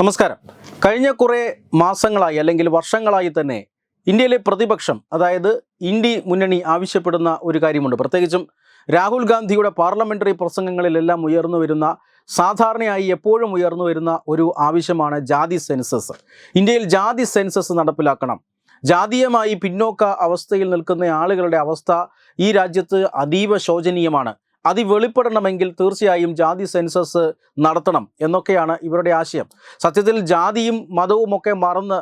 നമസ്കാരം. കഴിഞ്ഞ കുറേ മാസങ്ങളായി അല്ലെങ്കിൽ വർഷങ്ങളായി തന്നെ ഇന്ത്യയിലെ പ്രതിപക്ഷം അതായത് ഇന്ത്യ മുന്നണി ആവശ്യപ്പെടുന്ന ഒരു കാര്യമുണ്ട്. പ്രത്യേകിച്ചും രാഹുൽ ഗാന്ധിയുടെ പാർലമെന്ററി പ്രസംഗങ്ങളിലെല്ലാം ഉയർന്നു വരുന്ന സാധാരണയായി എപ്പോഴും ഉയർന്നു വരുന്ന ഒരു ആവശ്യമാണ് ജാതി സെൻസസ്. ഇന്ത്യയിൽ ജാതി സെൻസസ് നടപ്പിലാക്കണം. ജാതീയമായി പിന്നോക്ക അവസ്ഥയിൽ നിൽക്കുന്ന ആളുകളുടെ അവസ്ഥ ഈ രാജ്യത്ത് അതീവ ശോചനീയമാണ്. അത് വെളിപ്പെടണമെങ്കിൽ തീർച്ചയായും ജാതി സെൻസസ് നടത്തണം എന്നൊക്കെയാണ് ഇവരുടെ ആശയം. സത്യത്തിൽ ജാതിയും മതവും ഒക്കെ മറന്ന്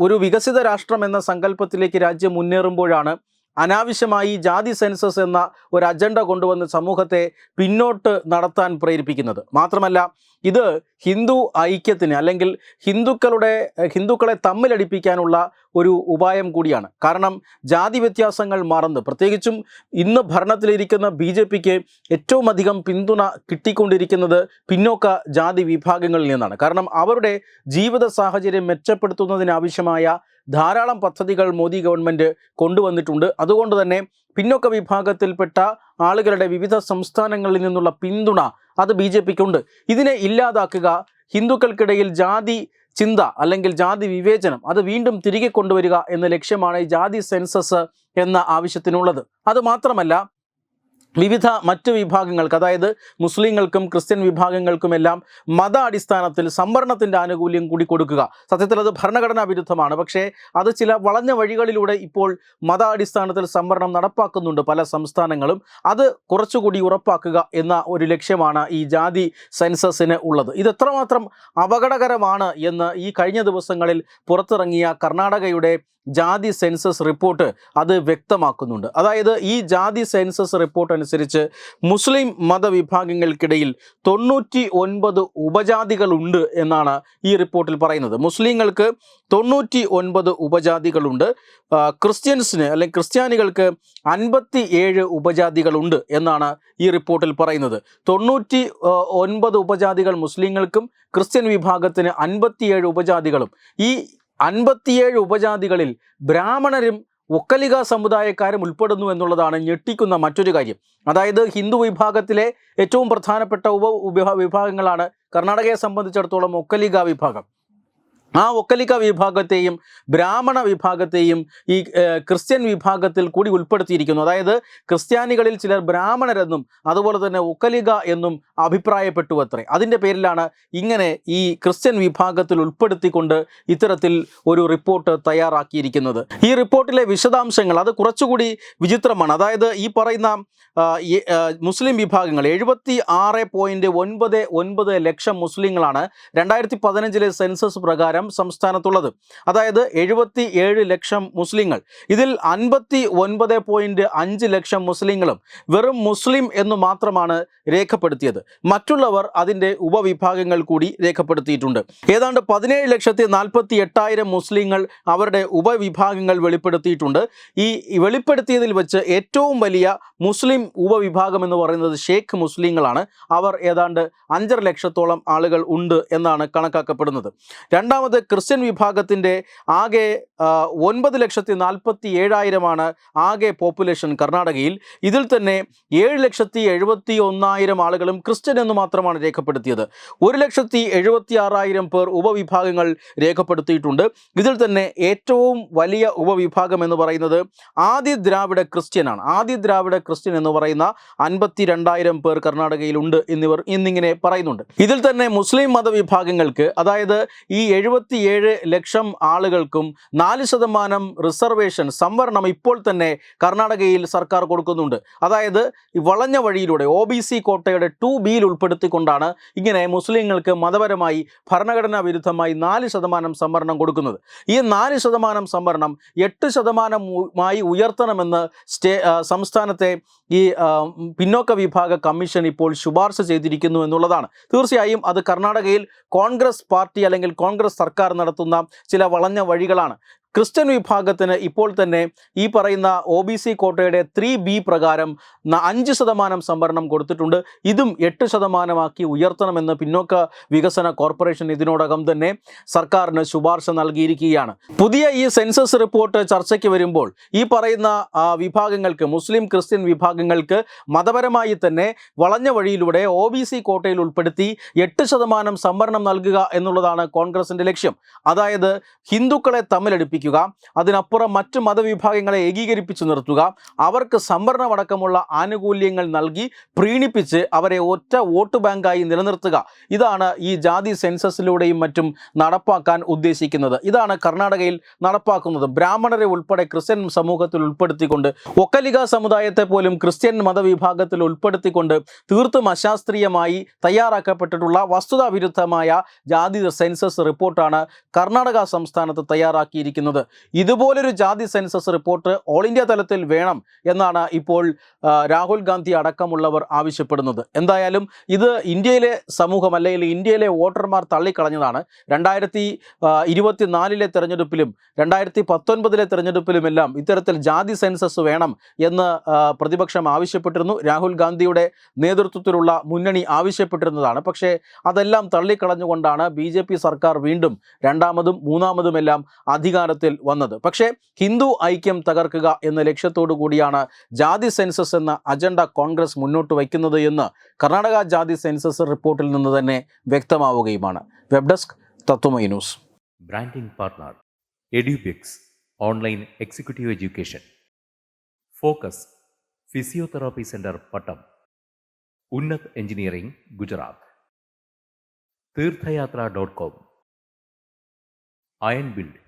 ഒരു വികസിത രാഷ്ട്രം എന്ന സങ്കല്പത്തിലേക്ക് രാജ്യം മുന്നേറുമ്പോഴാണ് അനാവശ്യമായി ജാതി സെൻസസ് എന്ന ഒരു അജണ്ട കൊണ്ടുവന്ന് സമൂഹത്തെ പിന്നോട്ട് നടത്താൻ പ്രേരിപ്പിക്കുന്നത്. മാത്രമല്ല ഇത് ഹിന്ദു ഐക്യത്തിന് അല്ലെങ്കിൽ ഹിന്ദുക്കളുടെ ഹിന്ദുക്കളെ തമ്മിലടിപ്പിക്കാനുള്ള ഒരു ഉപായം കൂടിയാണ്. കാരണം ജാതി വ്യത്യാസങ്ങൾ മറന്ന് പ്രത്യേകിച്ചും ഇന്ന് ഭരണത്തിലിരിക്കുന്ന ബി ജെ പിക്ക് ഏറ്റവും അധികം പിന്തുണ കിട്ടിക്കൊണ്ടിരിക്കുന്നത് പിന്നോക്ക ജാതി വിഭാഗങ്ങളിൽ നിന്നാണ്. കാരണം അവരുടെ ജീവിത സാഹചര്യം മെച്ചപ്പെടുത്തുന്നതിനാവശ്യമായ ധാരാളം പദ്ധതികൾ മോദി ഗവൺമെന്റ് കൊണ്ടുവന്നിട്ടുണ്ട്. അതുകൊണ്ട് തന്നെ പിന്നോക്ക വിഭാഗത്തിൽപ്പെട്ട ആളുകളുടെ വിവിധ സംസ്ഥാനങ്ങളിൽ നിന്നുള്ള പിന്തുണ അത് ബി ജെ പിക്കുണ്ട്. ഇതിനെ ഇല്ലാതാക്കുക ഹിന്ദുക്കൾക്കിടയിൽ ജാതി ചിന്ത അല്ലെങ്കിൽ ജാതി വിവേചനം അത് വീണ്ടും തിരികെ കൊണ്ടുവരിക എന്ന ലക്ഷ്യമാണ് ജാതി സെൻസസ് എന്ന ആവശ്യത്തിനുള്ളത്. അത് മാത്രമല്ല വിവിധ മറ്റ് വിഭാഗങ്ങൾക്ക് അതായത് മുസ്ലിങ്ങൾക്കും ക്രിസ്ത്യൻ വിഭാഗങ്ങൾക്കുമെല്ലാം മത അടിസ്ഥാനത്തിൽ സംവരണത്തിന്റെ ആനുകൂല്യം കൂടി കൊടുക്കുക. സത്യത്തിൽ അത് ഭരണഘടനാ വിരുദ്ധമാണ്. പക്ഷേ അത് ചില വളഞ്ഞ വഴികളിലൂടെ ഇപ്പോൾ മത അടിസ്ഥാനത്തിൽ സംവരണം നടപ്പാക്കുന്നുണ്ട് പല സംസ്ഥാനങ്ങളും. അത് കുറച്ചുകൂടി ഉറപ്പാക്കുക എന്ന ഒരു ലക്ഷ്യമാണ് ഈ ജാതി സെൻസസിന് ഉള്ളത്. ഇത് എത്രമാത്രം അപകടകരമാണ് എന്ന് ഈ കഴിഞ്ഞ ദിവസങ്ങളിൽ പുറത്തിറങ്ങിയ കർണാടകയുടെ ജാതി സെൻസസ് റിപ്പോർട്ട് അത് വ്യക്തമാക്കുന്നുണ്ട്. അതായത് ഈ ജാതി സെൻസസ് റിപ്പോർട്ട് അനുസരിച്ച് മുസ്ലിം മതവിഭാഗങ്ങൾക്കിടയിൽ തൊണ്ണൂറ്റി ഒൻപത് ഉപജാതികളുണ്ട് എന്നാണ് ഈ റിപ്പോർട്ടിൽ പറയുന്നത്. മുസ്ലിങ്ങൾക്ക് തൊണ്ണൂറ്റി ഒൻപത് ഉപജാതികളുണ്ട് ക്രിസ്ത്യൻസിന് അല്ലെങ്കിൽ ക്രിസ്ത്യാനികൾക്ക് അൻപത്തി ഏഴ് ഉപജാതികളുണ്ട് എന്നാണ് ഈ റിപ്പോർട്ടിൽ പറയുന്നത്. തൊണ്ണൂറ്റി ഒൻപത് ഉപജാതികൾ മുസ്ലിങ്ങൾക്കും ക്രിസ്ത്യൻ വിഭാഗത്തിന് അൻപത്തിയേഴ് ഉപജാതികളും. ഈ അൻപത്തിയേഴ് ഉപജാതികളിൽ ബ്രാഹ്മണരും ഒക്കലിക സമുദായക്കാരും ഉൾപ്പെടുന്നു എന്നുള്ളതാണ് ഞെട്ടിക്കുന്ന മറ്റൊരു കാര്യം. അതായത് ഹിന്ദു വിഭാഗത്തിലെ ഏറ്റവും പ്രധാനപ്പെട്ട ഉപ വിഭാഗങ്ങളാണ് കർണാടകയെ സംബന്ധിച്ചിടത്തോളം ഒക്കലിക വിഭാഗം. ആ ഒക്കലിക വിഭാഗത്തെയും ബ്രാഹ്മണ വിഭാഗത്തെയും ഈ ക്രിസ്ത്യൻ വിഭാഗത്തിൽ കൂടി ഉൾപ്പെടുത്തിയിരിക്കുന്നു. അതായത് ക്രിസ്ത്യാനികളിൽ ചിലർ ബ്രാഹ്മണരെന്നും അതുപോലെ തന്നെ ഒക്കലിക എന്നും അഭിപ്രായപ്പെട്ടു അത്രേ അതിന്റെ പേരിലാണ് ഇങ്ങനെ ഈ ക്രിസ്ത്യൻ വിഭാഗത്തിൽ ഉൾപ്പെടുത്തിക്കൊണ്ട് ഇത്തരത്തിൽ ഒരു റിപ്പോർട്ട് തയ്യാറാക്കിയിരിക്കുന്നത്. ഈ റിപ്പോർട്ടിലെ വിശദാംശങ്ങൾ അത് കുറച്ചുകൂടി വിചിത്രമാണ്. അതായത് ഈ പറയുന്ന മുസ്ലിം വിഭാഗങ്ങൾ എഴുപത്തി ആറ് പോയിന്റ് ഒൻപത് ഒൻപത് ലക്ഷം മുസ്ലിങ്ങളാണ്. രണ്ടായിരത്തി പതിനഞ്ചിലെ സെൻസസ് പ്രകാരം സംസ്ഥാനത്തുള്ളത്. അതായത് എഴുപത്തി ഏഴ് ലക്ഷം മുസ്ലിങ്ങൾ. ഇതിൽ അൻപത്തി ഒൻപത് പോയിന്റ് അഞ്ച് ലക്ഷം മുസ്ലിങ്ങളും വെറും മുസ്ലിം എന്ന് മാത്രമാണ് രേഖപ്പെടുത്തിയത്. മറ്റുള്ളവർ അതിന്റെ ഉപവിഭാഗങ്ങൾ കൂടി രേഖപ്പെടുത്തിയിട്ടുണ്ട്. ഏതാണ്ട് പതിനേഴ് ലക്ഷത്തി നാൽപ്പത്തി എട്ടായിരം മുസ്ലിങ്ങൾ അവരുടെ ഉപവിഭാഗങ്ങൾ വെളിപ്പെടുത്തിയിട്ടുണ്ട്. ഈ വെളിപ്പെടുത്തിയതിൽ വെച്ച് ഏറ്റവും വലിയ മുസ്ലിം ഉപവിഭാഗം എന്ന് പറയുന്നത് ഷേഖ് മുസ്ലിങ്ങളാണ്. അവർ ഏതാണ്ട് അഞ്ചര ലക്ഷത്തോളം ആളുകൾ ഉണ്ട് എന്നാണ് കണക്കാക്കപ്പെടുന്നത്. രണ്ടാമത് ക്രിസ്ത്യൻ വിഭാഗത്തിന്റെ ആകെ ഒൻപത് ലക്ഷത്തി നാൽപ്പത്തി ഏഴായിരമാണ് ആകെ പോപ്പുലേഷൻ കർണാടകയിൽ. ഇതിൽ തന്നെ ഏഴ് ലക്ഷത്തി എഴുപത്തി ഒന്നായിരം ആളുകളും ക്രിസ്ത്യൻ എന്ന് മാത്രമാണ് രേഖപ്പെടുത്തിയത്. ഒരു ലക്ഷത്തി എഴുപത്തി ആറായിരം പേർ ഉപവിഭാഗങ്ങൾ രേഖപ്പെടുത്തിയിട്ടുണ്ട്. ഇതിൽ തന്നെ ഏറ്റവും വലിയ ഉപവിഭാഗം എന്ന് പറയുന്നത് ആദ്യ ദ്രാവിഡ ക്രിസ്ത്യനാണ്. ആദ്യ ദ്രാവിഡ ക്രിസ്ത്യൻ എന്ന് പറയുന്ന അൻപത്തി രണ്ടായിരം പേർ കർണാടകയിലുണ്ട് എന്നിവർ എന്നിങ്ങനെ പറയുന്നുണ്ട്. ഇതിൽ തന്നെ മുസ്ലിം മതവിഭാഗങ്ങൾക്ക് അതായത് ഈ എഴുപത്തിയേഴ് ലക്ഷം ആളുകൾക്കും നാല് ശതമാനം റിസർവേഷൻ സംവരണം ഇപ്പോൾ തന്നെ കർണാടകയിൽ സർക്കാർ കൊടുക്കുന്നുണ്ട്. അതായത് വളഞ്ഞ വഴിയിലൂടെ ഒ ബി സി കോട്ടയുടെ ടു ബിയിൽ ഉൾപ്പെടുത്തിക്കൊണ്ടാണ് ഇങ്ങനെ മുസ്ലിങ്ങൾക്ക് മതപരമായി ഭരണഘടനാ വിരുദ്ധമായി നാല് ശതമാനം സംവരണം കൊടുക്കുന്നത്. ഈ നാല് ശതമാനം സംവരണം എട്ട് ശതമാനമായി ഉയർത്തണമെന്ന് സ്റ്റേ സംസ്ഥാനത്തെ ഈ പിന്നോക്ക വിഭാഗ കമ്മീഷൻ ഇപ്പോൾ ശുപാർശ ചെയ്തിരിക്കുന്നു എന്നുള്ളതാണ്. തീർച്ചയായും അത് കർണാടകയിൽ കോൺഗ്രസ് പാർട്ടി അല്ലെങ്കിൽ കോൺഗ്രസ് സർക്കാർ നടത്തുന്ന ചില വളഞ്ഞ വഴികളാണ്. ക്രിസ്ത്യൻ വിഭാഗത്തിന് ഇപ്പോൾ തന്നെ ഈ പറയുന്ന ഒ ബി സി കോട്ടയുടെ ത്രീ ബി പ്രകാരം അഞ്ച് ശതമാനം സംവരണം കൊടുത്തിട്ടുണ്ട്. ഇതും എട്ട് ശതമാനമാക്കി ഉയർത്തണമെന്ന് പിന്നോക്ക വികസന കോർപ്പറേഷൻ ഇതിനോടകം തന്നെ സർക്കാരിന് ശുപാർശ നൽകിയിരിക്കുകയാണ്. പുതിയ ഈ സെൻസസ് റിപ്പോർട്ട് ചർച്ചയ്ക്ക് വരുമ്പോൾ ഈ പറയുന്ന വിഭാഗങ്ങൾക്ക് മുസ്ലിം ക്രിസ്ത്യൻ വിഭാഗങ്ങൾക്ക് മതപരമായി തന്നെ വളഞ്ഞ വഴിയിലൂടെ ഒ ബി സി കോട്ടയിൽ ഉൾപ്പെടുത്തി എട്ട് ശതമാനം സംവരണം നൽകുക എന്നുള്ളതാണ് കോൺഗ്രസിന്റെ ലക്ഷ്യം. അതായത് ഹിന്ദുക്കളെ തമ്മിലടിപ്പിക്കുക. അതിനപ്പുറം മറ്റ് മതവിഭാഗങ്ങളെ ഏകീകരിപ്പിച്ചു നിർത്തുക. അവർക്ക് സംവരണമടക്കമുള്ള ആനുകൂല്യങ്ങൾ നൽകി പ്രീണിപ്പിച്ച് അവരെ ഒറ്റ വോട്ട് ബാങ്കായി നിലനിർത്തുക. ഇതാണ് ഈ ജാതി സെൻസസിലൂടെയും മറ്റും നടപ്പാക്കാൻ ഉദ്ദേശിക്കുന്നത്. ഇതാണ് കർണാടകയിൽ നടപ്പാക്കുന്നത്. ബ്രാഹ്മണരെ ഉൾപ്പെടെ ക്രിസ്ത്യൻ സമൂഹത്തിൽ ഉൾപ്പെടുത്തിക്കൊണ്ട് ഒക്കലിക സമുദായത്തെ പോലും ക്രിസ്ത്യൻ മതവിഭാഗത്തിൽ ഉൾപ്പെടുത്തിക്കൊണ്ട് തീർത്തും അശാസ്ത്രീയമായി തയ്യാറാക്കപ്പെട്ടിട്ടുള്ള വസ്തുതാവിരുദ്ധമായ ജാതി സെൻസസ് റിപ്പോർട്ടാണ് കർണാടക സംസ്ഥാനത്ത് തയ്യാറാക്കിയിരിക്കുന്നത്. ഇതുപോലൊരു ജാതി സെൻസസ് റിപ്പോർട്ട് ഓൾ ഇന്ത്യ തലത്തിൽ വേണം എന്നാണ് ഇപ്പോൾ രാഹുൽ ഗാന്ധി അടക്കമുള്ളവർ ആവശ്യപ്പെടുന്നത്. എന്തായാലും ഇത് ഇന്ത്യയിലെ സമൂഹം അല്ലെങ്കിൽ ഇന്ത്യയിലെ വോട്ടർമാർ തള്ളിക്കളഞ്ഞതാണ്. രണ്ടായിരത്തി ഇരുപത്തിനാലിലെ തെരഞ്ഞെടുപ്പിലും രണ്ടായിരത്തി പത്തൊൻപതിലെ തെരഞ്ഞെടുപ്പിലുമെല്ലാം ഇത്തരത്തിൽ ജാതി സെൻസസ് വേണം എന്ന് പ്രതിപക്ഷം ആവശ്യപ്പെട്ടിരുന്നു. രാഹുൽ ഗാന്ധിയുടെ നേതൃത്വത്തിലുള്ള മുന്നണി ആവശ്യപ്പെട്ടിരുന്നതാണ്. പക്ഷേ അതെല്ലാം തള്ളിക്കളഞ്ഞുകൊണ്ടാണ് ബി സർക്കാർ വീണ്ടും രണ്ടാമതും മൂന്നാമതുമെല്ലാം അധികാരത്തിൽ വന്നത്. പക്ഷേ ഹിന്ദു ഐക്യം തകർക്കുക എന്ന ലക്ഷ്യത്തോടു കൂടിയാണ് ജാതി സെൻസസ് എന്ന അജണ്ട കോൺഗ്രസ് മുന്നോട്ട് വയ്ക്കുന്നത് എന്ന് കർണാടക ജാതി സെൻസസ് റിപ്പോർട്ടിൽ നിന്ന് തന്നെ വ്യക്തമാവുകയുമാണ്. Web desk Tatwamayi news. Branding partner Edubix online executive education. Focus physiotherapy centre Pattom. Unnat engineering Gujarat. Theerthayathra dot com. Iron build